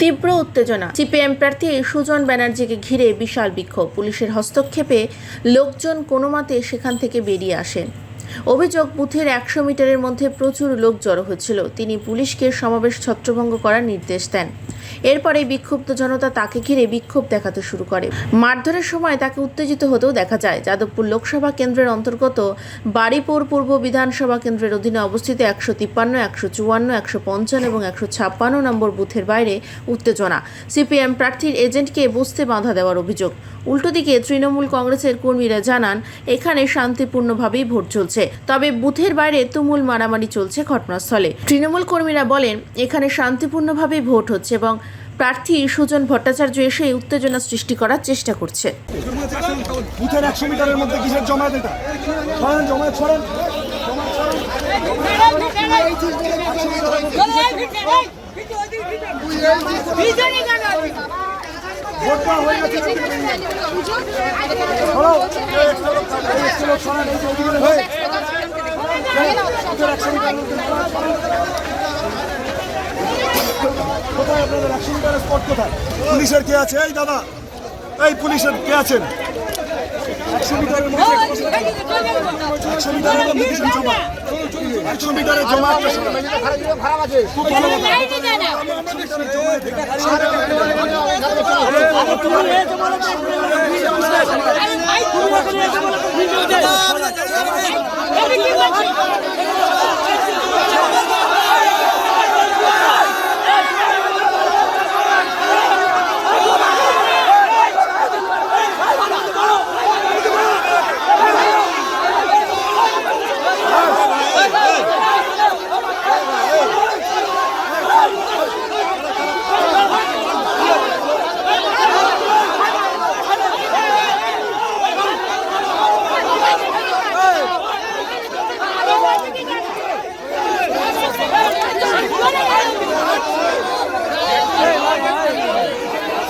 তীব্র উত্তেজনা। সিপিএম প্রার্থী সুজন ব্যানার্জিকে ঘিরে বিশাল বিক্ষোভ। পুলিশের হস্তক্ষেপে লোকজন কোনো মতে সেখান থেকে বেরিয়ে আসেন। অভিযোগ, বুথের একশো মিটারের মধ্যে প্রচুর লোক জড়ো হচ্ছিল। তিনি পুলিশকে সমাবেশ ছত্রভঙ্গ করার নির্দেশ দেন। এরপরে বিক্ষুব্ধ জনতা তাকে ঘিরে বিক্ষোভ দেখাতে শুরু করে। মারধরের সময় তাকে উত্তেজিত হতেও দেখা যায়। যাদবপুর লোকসভা কেন্দ্রের অন্তর্গত বাড়িপুর পূর্ব বিধানসভা কেন্দ্রের অধীনে অবস্থিত একশো তিপ্পান্ন, একশো চুয়ান্ন, একশো পঞ্চান্ন এবং একশো ছাপ্পান্ন নম্বর বুথের বাইরে উত্তেজনা। সিপিএম প্রার্থীর এজেন্টকে বসতে বাধা দেওয়ার অভিযোগ। উল্টো দিকে তৃণমূল কংগ্রেসের কর্মীরা জানান, এখানে শান্তিপূর্ণভাবেই ভোট চলছে। তবে বুথের বাইরে তুমুল মারামারি চলছে ঘটনাস্থলে। তৃণমূল কর্মীরা বলেন, এখানে শান্তিপূর্ণভাবেই ভোট হচ্ছে এবং প্রার্থী সুজন ভট্টাচার্য এসে উত্তেজনা সৃষ্টি করার চেষ্টা করছে হয়ে এই যে ওদিকে হয়ে বুথের একশো মিটারের মধ্যে কোথায় আপনাদের একশো মিটারের স্পট কোথায় পুলিশের কে আছে এই দাদা এই পুলিশের কে আছেন একশো মিটারের মধ্যে একশো মিটারের মধ্যে জমা একশো মিটারের জমা খুব ভালো কথা.